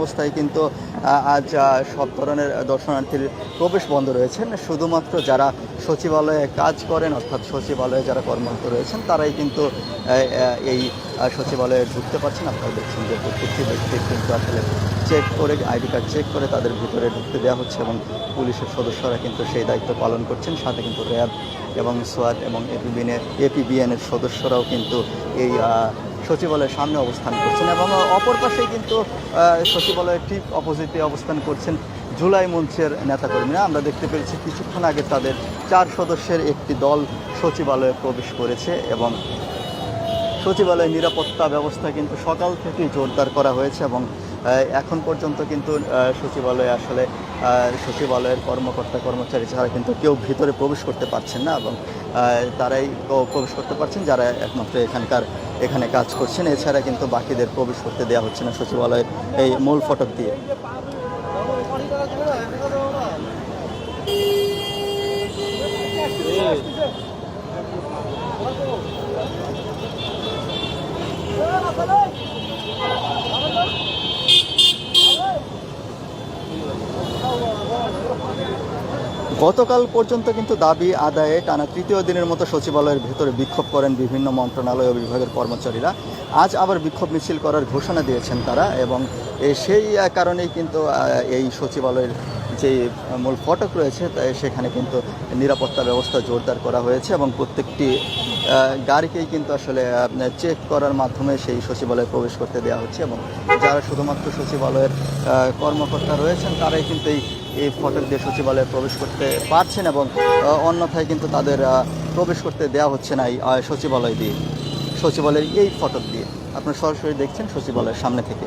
অবস্থায় কিন্তু আজ সব ধরনের দর্শনার্থীর প্রবেশ বন্ধ রয়েছেন শুধুমাত্র যারা সচিবালয়ে কাজ করেন, অর্থাৎ সচিবালয়ে যারা কর্মরত রয়েছেন, তারাই কিন্তু এই সচিবালয়ে ঢুকতে পারছেন। আপনারা দেখছেন যে প্রত্যেকটি ব্যক্তির কিন্তু আসলে চেক করে, আইডি কার্ড চেক করে তাদের ভিতরে ঢুকতে দেওয়া হচ্ছে এবং পুলিশের সদস্যরা কিন্তু সেই দায়িত্ব পালন করছেন। সাথে কিন্তু র্যাব এবং সোয়াদ এবং এপিবিএন এপিবিএনের সদস্যরাও কিন্তু এই সচিবালয়ের সামনে অবস্থান করছেন এবং অপর পাশে কিন্তু সচিবালয়ের ঠিক অপোজিটে অবস্থান করছেন জুলাই মঞ্চের নেতাকর্মীরা। আমরা দেখতে পেরেছি কিছুক্ষণ আগে তাদের চার সদস্যের একটি দল সচিবালয়ে প্রবেশ করেছে এবং সচিবালয়ের নিরাপত্তা ব্যবস্থা কিন্তু সকাল থেকেই জোরদার করা হয়েছে এবং এখন পর্যন্ত কিন্তু সচিবালয়ে আসলে সচিবালয়ের কর্মকর্তা, কর্মচারী ছাড়া কিন্তু কেউ ভিতরে প্রবেশ করতে পারছেন না এবং তারাই প্রবেশ করতে পারছেন, যারা একমাত্র এখানকার, এখানে কাজ করছেন। এছাড়া কিন্তু বাকিদের প্রবেশ করতে দেওয়া হচ্ছে না সচিবালয়ের এই মূল ফটক দিয়ে। গতকাল পর্যন্ত কিন্তু দাবি আদায়ে টানা তৃতীয় দিনের মতো সচিবালয়ের ভেতরে বিক্ষোভ করেন বিভিন্ন মন্ত্রণালয় ও বিভাগের কর্মচারীরা। আজ আবার বিক্ষোভ মিছিল করার ঘোষণা দিয়েছেন তারা এবং সেই কারণেই কিন্তু এই সচিবালয়ের যে মূল ফটক রয়েছে সেখানে কিন্তু নিরাপত্তা ব্যবস্থা জোরদার করা হয়েছে এবং প্রত্যেকটি গাড়িকেই কিন্তু আসলে চেক করার মাধ্যমে সেই সচিবালয়ে প্রবেশ করতে দেওয়া হচ্ছে এবং যারা শুধুমাত্র সচিবালয়ের কর্মকর্তা রয়েছেন, তারাই কিন্তু এই এই ফটক দিয়ে সচিবালয়ে প্রবেশ করতে পারছেন এবং অন্যথায় কিন্তু তাদের প্রবেশ করতে দেওয়া হচ্ছে না এই সচিবালয় দিয়ে। সচিবালয়ের এই ফটক দিয়ে। আপনারা সরাসরি দেখছেন সচিবালয়ের সামনে থেকে।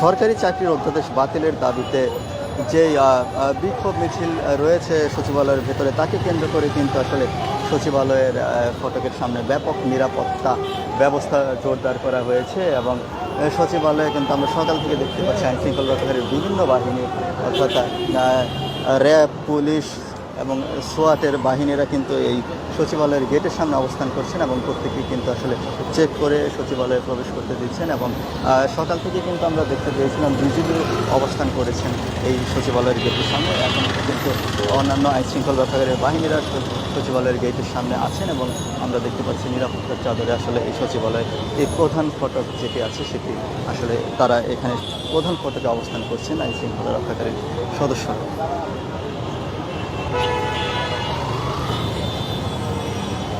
সরকারি চাকরির অধ্যাদেশ বাতিলের দাবিতে যে বিক্ষোভ মিছিল রয়েছে সচিবালয়ের ভেতরে, তাকে কেন্দ্র করে কিন্তু আসলে সচিবালয়ের ফটকের সামনে ব্যাপক নিরাপত্তা ব্যবস্থা জোরদার করা হয়েছে এবং সচিবালয়ে কিন্তু আমরা সকাল থেকে দেখতে পাচ্ছি আইন শৃঙ্খলা রক্ষাকারী বিভিন্ন বাহিনী অর্থাৎ র্যাব, পুলিশ এবং সোয়াতের বাহিনীরা কিন্তু এই সচিবালয়ের গেটের সামনে অবস্থান করছেন এবং প্রত্যেকেই কিন্তু আসলে চেক করে সচিবালয়ে প্রবেশ করতে দিচ্ছেন এবং সকাল থেকে কিন্তু আমরা দেখতে পেয়েছিলাম বিজিবি অবস্থান করেছেন এই সচিবালয়ের গেটের সামনে। এখন কিন্তু অন্যান্য আইন শৃঙ্খলা রক্ষাকারী বাহিনীরা সচিবালয়ের গেটের সামনে আছেন এবং আমরা দেখতে পাচ্ছি নিরাপত্তার চাদরে আসলে এই সচিবালয় এই প্রধান ফটক যেটি আছে সেটি আসলে তারা এখানে প্রধান ফটকে অবস্থান করছেন আইন শৃঙ্খলা রক্ষাকারী সদস্যরা।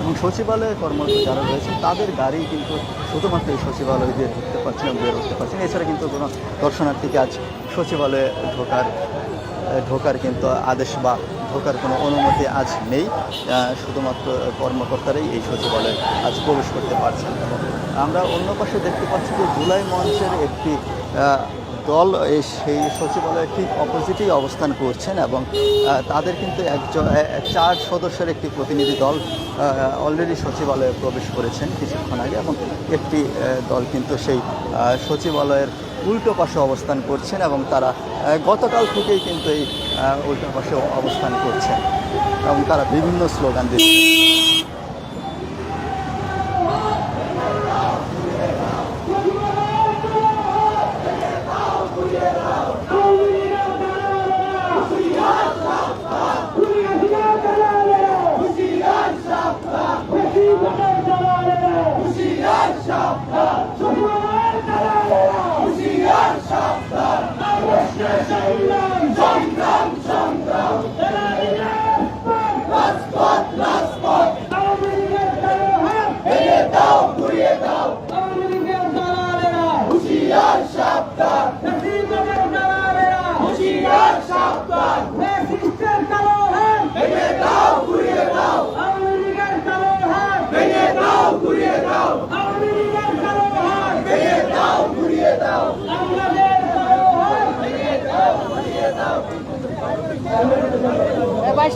এবং সচিবালয়ে কর্মরত যারা রয়েছেন, তাদের গাড়ি কিন্তু শুধুমাত্র এই সচিবালয় দিয়ে ঢুকতে পারছেন এবং বের হতে পারছেন এছাড়া কিন্তু কোনো দর্শনার্থীকে আজ সচিবালয়ে ঢোকার ঢোকার কিন্তু আদেশ বা ঢোকার কোনো অনুমতি আজ নেই। শুধুমাত্র কর্মকর্তারাই এই সচিবালয়ে আজ প্রবেশ করতে পারছেন। আমরা অন্য পাশে দেখতে পাচ্ছি যে জুলাই মঞ্চের একটি দল সেই সচিবালয়ের ঠিক অপোজিটেই অবস্থান করছেন এবং তাদের কিন্তু একজন চার সদস্যের একটি প্রতিনিধি দল অলরেডি সচিবালয়ে প্রবেশ করেছেন কিছুক্ষণ আগে এবং একটি দল কিন্তু সেই সচিবালয়ের উল্টো পাশে অবস্থান করছেন এবং তারা গতকাল থেকেই কিন্তু এই উল্টো পাশে অবস্থান করছেন এবং তারা বিভিন্ন স্লোগান দিচ্ছেন।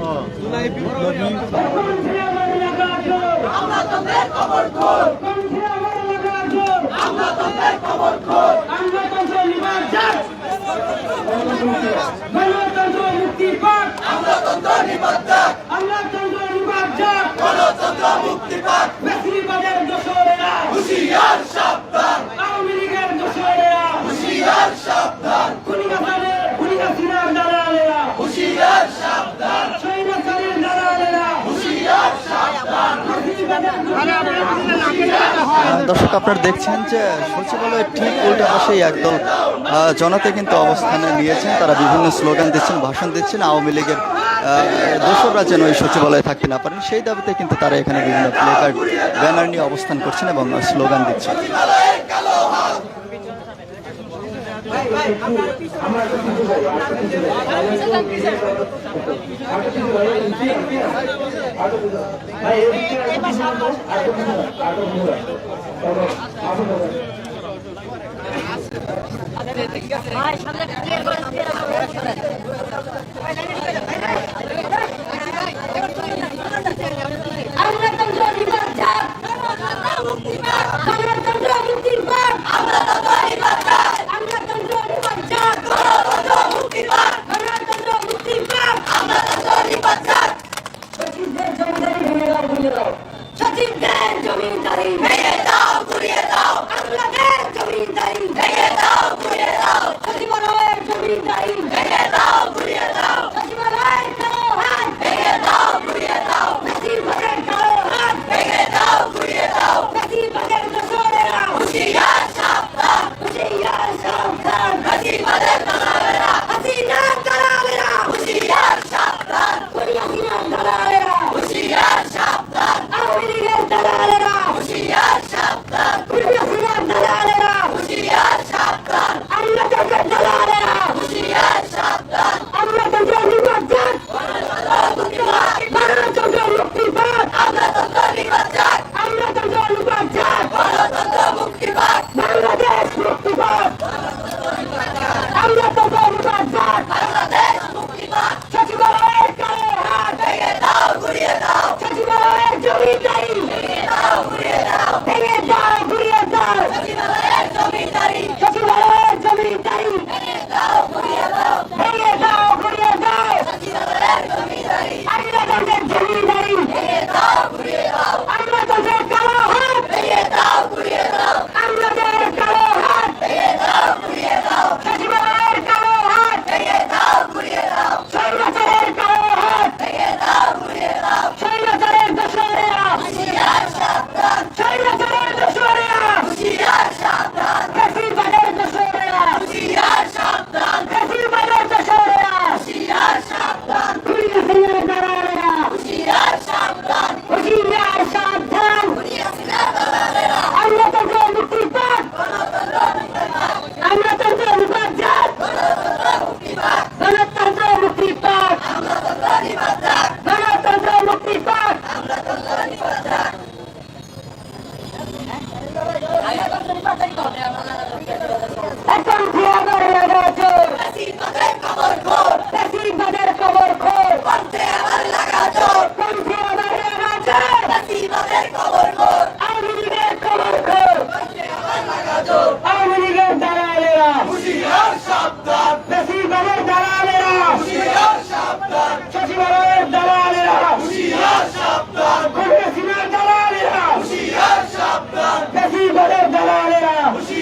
Oh. জুলাই বিপ্লবী আমরা তোদের কবর দর্শক, আপনারা দেখছেন যে সচিবালয়ের ঠিক উল্টো পাশেই একদল জনতা কিন্তু অবস্থানে নিয়েছেন। তারা বিভিন্ন স্লোগান দিচ্ছেন, ভাষণ দিচ্ছেন। আওয়ামী লীগের দোসররা যেন ওই সচিবালয়ে থাকতে না পারেন, সেই দাবিতে কিন্তু তারা এখানে বিভিন্ন প্লেকার্ড ব্যানার নিয়ে অবস্থান করছেন এবং স্লোগান দিচ্ছেন। ভাই সামনে ক্লিয়ার করে 傻子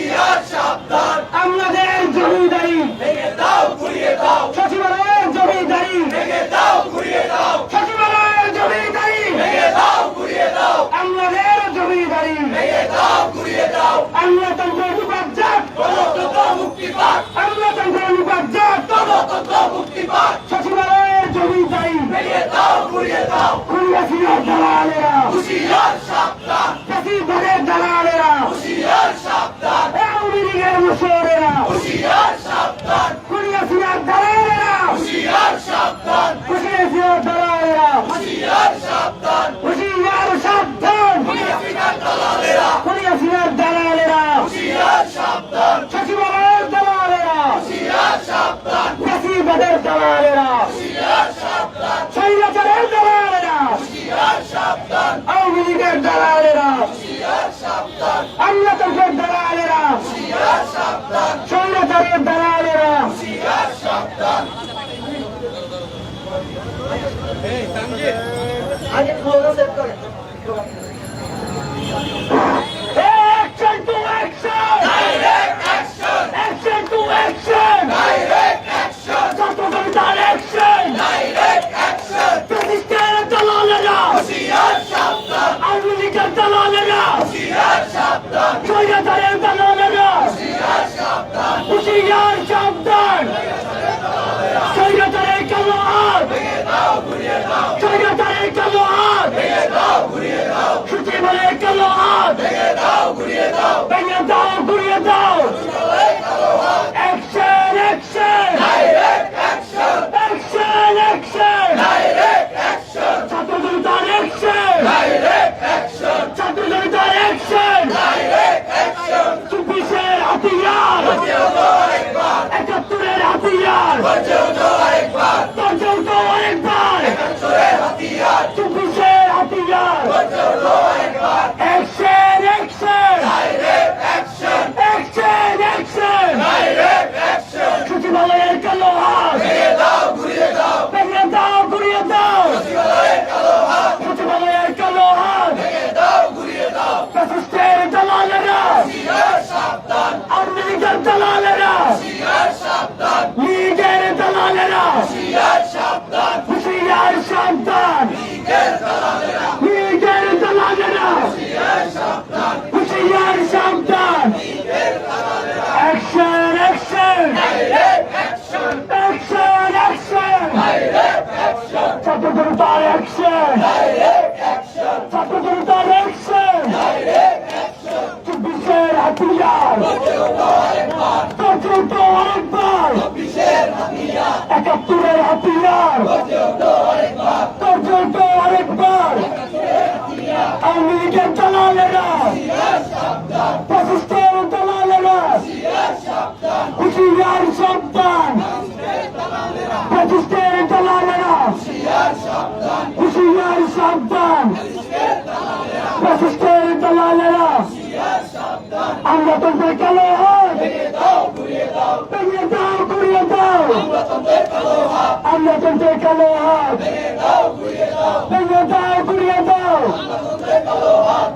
Siyasha! হুশিয়ার সাবধান খুলিয়াছিলার দালালেরা। সাবধান খুলিয়াছিলার দালালেরা। হুশিয়ার সাবধান। সাবধান হাসিনার দালালেরা। সচিবালয়ের দালালেরা। চাষিবাদের দালালেরা। স্বৈরাচারের দালালেরা। আওয়ামী লীগের দালালেরা হুশিয়ার সাবধান আমলাতন্ত্রের দালালেরা হুশিয়ার সাবধান স্বৈরাচারের দালালেরা হুশিয়ার সাবধান আগে খবর সেট করে Action to action! Direct action Action to action! Direct action ছাত্রজনতার action! Direct action প্রতিষ্ঠানের দালালেরা! হুশিয়ার সাবধান আওয়ামী লীগের দালালেরা! হুশিয়ার সাবধান স্বৈরাচারের দালালেরা! হুশিয়ার সাবধান হুঁশিয়ার সাবধান! স্বৈরাচারের কালো হাত! স্বৈরাচারের কালো হাত! সচিবালয়ের কালো হাত! ভেঙে দাও, ঘুরিয়ে দাও! Action, action! Direct action Action, action! Direct action ছাত্রজনতার action! Direct action ছাত্রজনতার action! ডাইরেক্ট অ্যাকশন চব্বিশের হাতিয়ার! একাত্তরের হাতিয়ার! আরেকবার দরজাও তো আরেকবার! হাতিয়ার চব্বিশের হাতিয়ার! Action, action! Direct action Action, action! Direct action সচিবালয়ের কালো হাত! ভেঙে দাও ঘুরিয়ে দাও ভেঙে দাও, ঘুরিয়ে দাও! সচিবালয়ের কালো হাত! ভেঙে দাও ঘুরিয়ে দাও ফ্যাসিস্টের দালালেরা! হুশিয়ার সাবধান আওয়ামী লীগের দালালেরা! হুশিয়ার সাবধান লীগের দালালেরা! হুশিয়ার সাবধান হুঁশিয়ার সাবধান! লীগের দালালেরা লীগের দালালেরা! হুশিয়ার সাবধান হুঁশিয়ার সাবধান! Action, action! Direct action Action, action! Direct action ছাত্রজনতার action! Direct action! চব্বিশের হাতিয়ার! পর্যন্ত আরেকবার! একাত্তরের হাতিয়ার! পর্যন্ত আরেকবার! আওয়ামী লীগের দালালেরা! ফ্যাসিস্টের দালালেরা! সাবধান! ফ্যাসিস্টের দালালেরা! হুঁশিয়ার সাবধান! ফ্যাসিস্টের দালালেরা! আমরা তো কালো হাত ভেঙে দাও ঘুরিয়ে দাও আমরা তো কালো হাত ভেঙে দাও ঘুরিয়ে দাও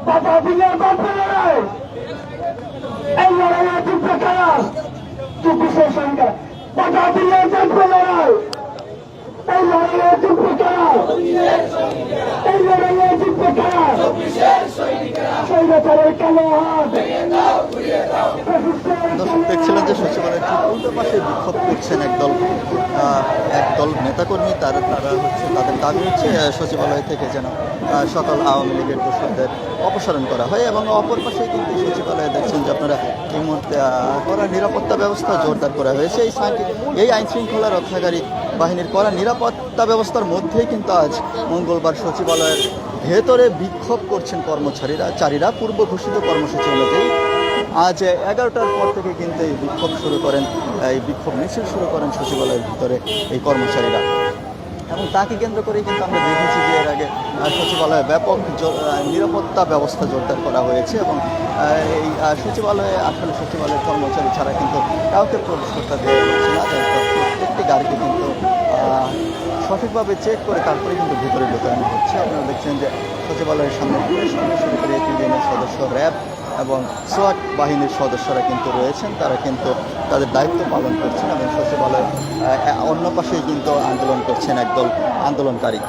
বাবা দিলে বাপে লড়াই এই লড়াইয়ে যুদ্ধ করা চব্বিশের সঙ্গে বাবা দিলে বাপে লড়াই এই লড়াইয়ে যুদ্ধ করা। এই যুদ্ধ কালো হাত। দেখছিলেন যে সচিবালয়ের উল্টো পাশে বিক্ষোভ করছেন একদল। একদল নেতাকর্মী, তার তারা হচ্ছে তাদের দাবি হচ্ছে সচিবালয় থেকে যেন সকল আওয়ামী লীগের দোষরদের অপসারণ করা হয় এবং অপর পাশে কিন্তু সচিবালয়ে দেখছেন যে আপনারা এই মুহূর্তে করা নিরাপত্তা ব্যবস্থা জোরদার করা হয়েছে। এই এই আইন শৃঙ্খলা রক্ষাকারী বাহিনীর করা নিরাপত্তা ব্যবস্থার মধ্যেই কিন্তু আজ মঙ্গলবার সচিবালয়ের ভেতরে বিক্ষোভ করছেন কর্মচারীরা, চারীরা। পূর্ব ঘোষিত কর্মসূচি অনুযায়ী আজ এগারোটার পর থেকে কিন্তু এই বিক্ষোভ শুরু করেন, এই বিক্ষোভ মিছিল শুরু করেন সচিবালয়ের ভিতরে এই কর্মচারীরা। এবং তাকে কেন্দ্র করেই কিন্তু আমরা দেখেছি যে এর আগে সচিবালয়ে ব্যাপক নিরাপত্তা ব্যবস্থা জোরদার করা হয়েছে এবং এই সচিবালয়ে, আসলে সচিবালয়ের কর্মচারী ছাড়া কিন্তু কাউকে প্রবেশ করতে দেওয়া হচ্ছে না প্রত্যেকটি গাড়িকে কিন্তু সঠিকভাবে চেক করে তারপরে কিন্তু ভিতরে ঢোকানো হচ্ছে। আপনারা দেখছেন যে সচিবালয়ের সামনে পুলিশ শুরু করে এপিডিএমের সদস্য র্যাব এবং সোয়াট বাহিনীর সদস্যরা কিন্তু রয়েছেন। তারা কিন্তু তাদের দায়িত্ব পালন করছেন এবং সচিবালয়ের অন্য পাশেই কিন্তু আন্দোলন করছেন একদল আন্দোলনকারী।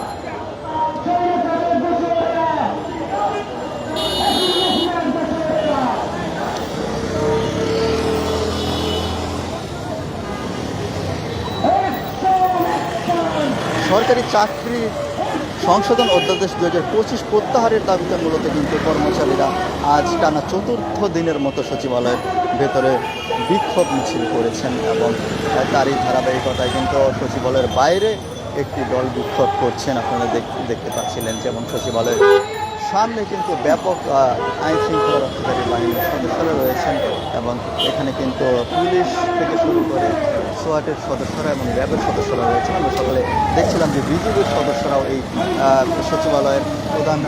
সরকারি চাকরি সংশোধন অধ্যাদেশ দু হাজার পঁচিশ প্রত্যাহারের দাবিতে মূলত কিন্তু কর্মচারীরা আজ টানা চতুর্থ দিনের মতো সচিবালয়ের ভেতরে বিক্ষোভ মিছিল করেছেন এবং তারই ধারাবাহিকতায় কিন্তু সচিবালয়ের বাইরে একটি দল বিক্ষোভ করছেন। আপনারা দেখ- দেখতে পাচ্ছিলেন যেমন সচিবালয়ের সামনে কিন্তু ব্যাপক আইন শৃঙ্খলা রক্ষাকারী বাহিনীর সদস্যরা রয়েছেন এবং এখানে কিন্তু পুলিশ থেকে শুরু করে সোয়াটের সদস্যরা এবং র্যাবের সদস্যরা রয়েছেন। আমরা সকালে দেখছিলাম যে বিজিবির সদস্যরাও এই সচিবালয়ের প্রধান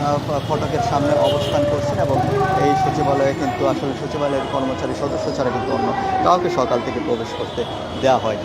ফটকের সামনে অবস্থান করছেন এবং এই সচিবালয়ে কিন্তু আসলে সচিবালয়ের কর্মচারী সদস্য ছাড়া কিন্তু অন্য কাউকে সকাল থেকে প্রবেশ করতে দেওয়া হয়